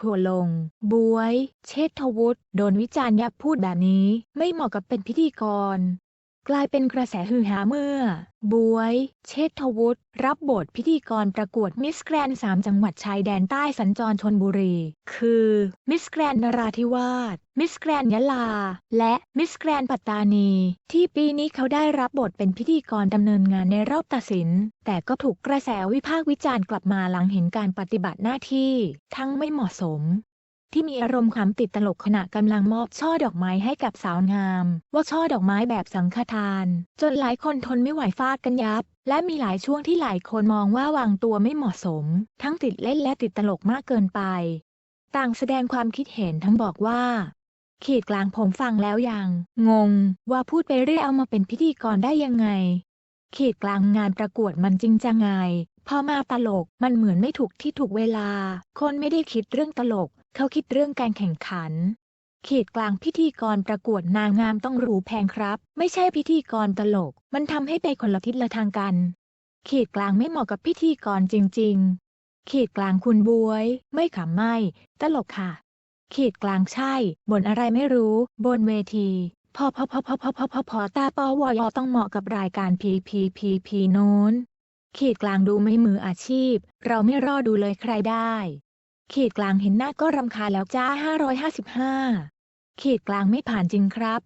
ทัวลง บวย เชษฐวุฒิ โดนวิจารณ์ยับพูดแบบนี้ ไม่เหมาะกับเป็นพิธีกร กลายเป็นกระแสฮือฮาเมื่อบวย เชษฐวุฒิ รับบทพิธีกรประกวดมิสแกรนสามจังหวัดชายแดนใต้สัญจรชนบุรี คือมิสแกรนนราธิวาส มิสแกรนยะลา และมิสแกรนปัตตานี ที่ปีนี้เขาได้รับบทเป็นพิธีกรดำเนินงานในรอบตัดสิน แต่ก็ถูกกระแสวิพากษ์วิจารณ์กลับมาหลังเห็นการปฏิบัติหน้าที่ ทั้งไม่เหมาะสม ที่มีอารมณ์ความติดตลกขณะกำลังมอบช่อดอกไม้ให้กับสาวงาม ว่าช่อดอกไม้แบบสังฆทาน จนหลายคนทนไม่ไหวฟาดกันยับ และมีหลายช่วงที่หลายคนมองว่าวางตัวไม่เหมาะสม ทั้งติดเล่นและติดตลกมากเกินไป ต่างแสดงความคิดเห็นทั้งบอกว่า ขีดกลางผมฟังแล้วยัง งง ว่าพูดไปเรื่อยเอามาเป็นพิธีกรได้ยังไงขีดกลางงานประกวดมันจริงจังไง พอมาตลกมันเหมือนไม่ถูกที่ถูกเวลา คนไม่ได้คิดเรื่องตลก เขาคิดเรื่องการแข่งขัน ขีดกลางพิธีกรประกวดนางงามต้องหรูแพงครับ ไม่ใช่พิธีกรตลก มันทำให้ไปคนละทิศละทางกัน ขีดกลางไม่เหมาะกับพิธีกรจริง ๆ ขีดกลางคุณบวย ไม่ขำไม่ ตลกค่ะ ขีดกลางใช่บนอะไรไม่รู้ บนเวทีพอพอพอพอพอพอพอพอตาปอวอยต้องเหมาะกับรายการพีพีพีพีโน้น ขีดกลางดูไม่มืออาชีพ เราไม่รอดูเลยใครได้ ขีดกลางเห็นหน้าก็รำคาญแล้วจ้า 555 ขีดกลางไม่ผ่านจริงครับ